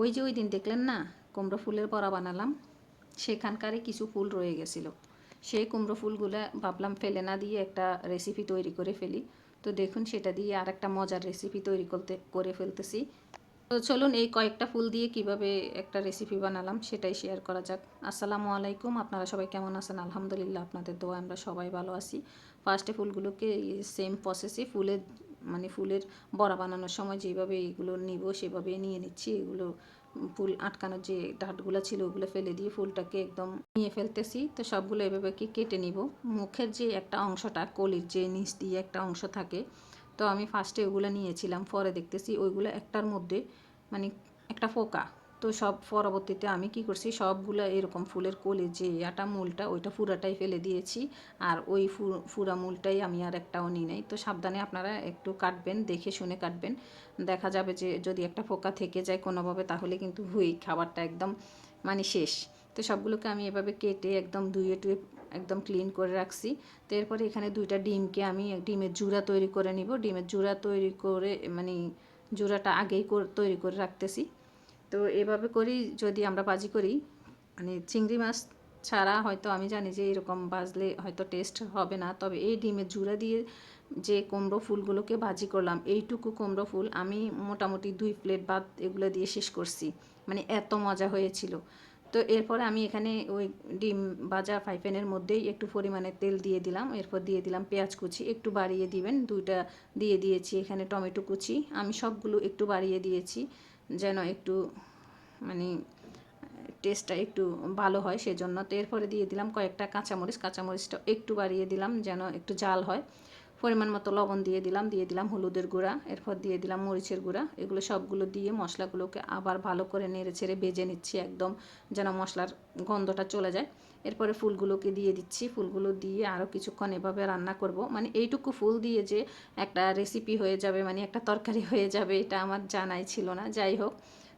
ওই যে ওই দিন দেখলেন না, কুমড়ো ফুলের বড়া বানালাম, সেখানকারই কিছু ফুল রয়ে গেছিল। সেই কুমড়ো ফুলগুলো ভাবলাম ফেলে না দিয়ে একটা রেসিপি তৈরি করে ফেলি। তো দেখুন সেটা দিয়ে আর একটা মজার রেসিপি তৈরি করতে, করে ফেলতেছি। তো চলুন এই কয়েকটা ফুল দিয়ে কীভাবে একটা রেসিপি বানালাম সেটাই শেয়ার করা যাক। আসসালামু আলাইকুম, আপনারা সবাই কেমন আছেন? আলহামদুলিল্লাহ, আপনাদের দোয়া আমরা সবাই ভালো আছি। ফার্স্টে ফুলগুলোকে সেম প্রসেসে ফুলের মানে ফুলের বড়া বানানোর সময় যেভাবে এগুলো নিব সেভাবে নিয়ে নিচ্ছি। এগুলো ফুল আটকানোর যে ডাটগুলো ছিল ওগুলো ফেলে দিয়ে ফুলটাকে একদম নিয়ে ফেলতেছি। তো সবগুলো এভাবে কি কেটে নিব। মুখের যে একটা অংশটা, কলির যে নিচ দিয়ে একটা অংশ থাকে, তো আমি ফার্স্টে ওগুলো নিয়েছিলাম। পরে দেখতেছি ওইগুলো একটার মধ্যে মানে একটা ফোকা তো সব পরবর্তীতে আমি কি করছি, সবগুলো এরকম ফুলের কোলে যে আটা মূলটা, ওইটা ফুরাটাই ফেলে দিয়েছি। আর ওই ফুরা মূলটাই আমি আর একটাও নিই নাই। তো সাবধানে আপনারা একটু কাটবেন, দেখে শুনে কাটবেন। দেখা যাবে যে যদি একটা ফোকা থেকে যায় কোনোভাবে, তাহলে কিন্তু হুই, খাবারটা একদম মানে শেষ। তো সবগুলোকে আমি এভাবে কেটে একদম ধুয়ে টুয়ে একদম ক্লিন করে রাখছি। তো এরপরে এখানে দুইটা ডিমকে আমি ডিমের জুড়া তৈরি করে নিব। ডিমের জুড়া তৈরি করে মানে জুড়াটা আগেই তৈরি করে রাখতেছি। তো এভাবে করি যদি আমরা বাজি করি মানে চিংড়ি মাছ ছাড়া হয়তো আমি জানি যে এরকম বাজলে হয়তো টেস্ট হবে না। তবে এই ডিমের জুড়া দিয়ে যে কুমড়ো ফুলগুলোকে ভাজি করলাম, এইটুকু কুমড়ো ফুল আমি মোটামুটি দুই প্লেট ভাত এগুলো দিয়ে শেষ করছি। মানে এত মজা হয়েছিল। তো এরপরে আমি এখানে ওই ডিম ভাজা ফ্রাইপ্যানের মধ্যেই একটু পরিমাণে তেল দিয়ে দিলাম। এরপর দিয়ে দিলাম পেঁয়াজ কুচি, একটু বাড়িয়ে দিবেন। দুইটা দিয়ে দিয়েছি এখানে টমেটো কুচি। আমি সবগুলো একটু বাড়িয়ে দিয়েছি। যেন একটু মানে টেস্টটা একটু ভালো হয় সেজন্য। তো এরপরে দিয়ে দিলাম কয়েকটা কাঁচামরিচ। কাঁচামরিচটা একটু বাড়িয়ে দিলাম যেন একটু জাল হয়। পরিমাণ মতো লবণ দিয়ে দিলাম দিয়ে দিলাম হলুদের গুঁড়া, এরপর দিয়ে দিলাম মরিচের গুঁড়া। এগুলো সবগুলো দিয়ে মশলাগুলোকে আবার ভালো করে নেড়ে ছেড়ে ভেজে নিচ্ছি একদম যেন মশলার গন্ধটা চলে যায়। এরপরে ফুলগুলোকে দিয়ে দিচ্ছি, ফুলগুলো দিয়ে আরও কিছুক্ষণ এভাবে রান্না করব। মানে এইটুকু ফুল দিয়ে যে একটা রেসিপি হয়ে যাবে মানে একটা তরকারি হয়ে যাবে, এটা আমার জানাই ছিল না। যাই হোক,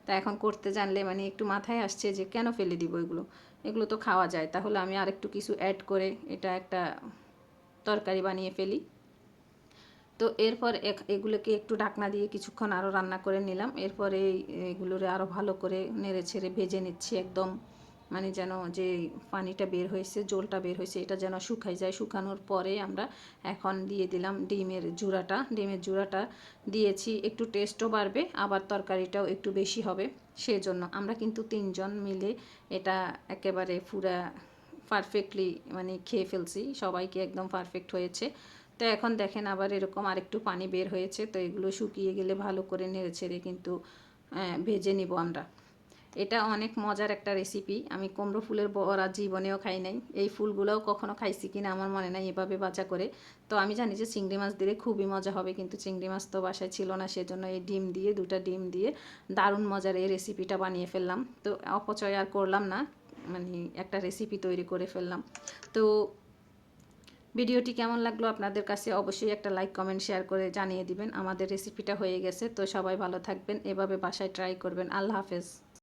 তা এখন করতে জানলে মানে একটু মাথায় আসছে যে কেন ফেলে দিব এগুলো? এগুলো তো খাওয়া যায়, তাহলে আমি আরেকটু কিছু অ্যাড করে এটা একটা তরকারি বানিয়ে ফেলি। তো এরপর এগুলোকে একটু ঢাকনা দিয়ে কিছুক্ষণ আরও রান্না করে নিলাম। এরপরে এগুলোরে আরও ভালো করে নেড়ে ছেড়ে ভেজে নিচ্ছি একদম। মানে যেন যে পানিটা বের হয়েছে, জলটা বের হয়েছে, এটা যেন শুকাই যায়। শুকানোর পরে আমরা এখন দিয়ে দিলাম ডিমের জুড়াটা ডিমের জুড়াটা দিয়েছি, একটু টেস্টও বাড়বে, আবার তরকারিটাও একটু বেশি হবে। সেজন্য আমরা কিন্তু তিনজন মিলে এটা একেবারে পুরা পারফেক্টলি মানে খেয়ে ফেলছি। সবাইকে একদম পারফেক্ট হয়েছে। তো এখন দেখেন আবার এরকম আরেকটু পানি বের হয়েছে, তো এগুলো শুকিয়ে গেলে ভালো করে নেড়ে ছেড়ে কিন্তু ভেজে নিব আমরা। এটা অনেক মজার একটা রেসিপি আমি কুমড়ো ফুলের বড়া জীবনেও খাই নাই, এই ফুলগুলোও কখনো খাইছি কিনা আমার মনে নাই এভাবে বাজা করে। তো আমি জানি যে চিংড়ি মাছ দিলে খুবই মজা হবে, কিন্তু চিংড়ি মাছ তো বাসায় ছিল না, সেজন্য এই ডিম দিয়ে, দুটা ডিম দিয়ে দারুণ মজার এই রেসিপিটা বানিয়ে ফেললাম। তো অপচয় আর করলাম না মানে একটা রেসিপি তৈরি করে ফেললাম। তো ভিডিওটি কেমন লাগল আপনাদের কাছে অবশ্যই একটা লাইক কমেন্ট শেয়ার করে জানিয়ে দিবেন। আমাদের রেসিপিটা হয়ে গেছে, তো সবাই ভালো থাকবেন। এভাবে বাসায় ট্রাই করবেন। আল্লাহ হাফেজ।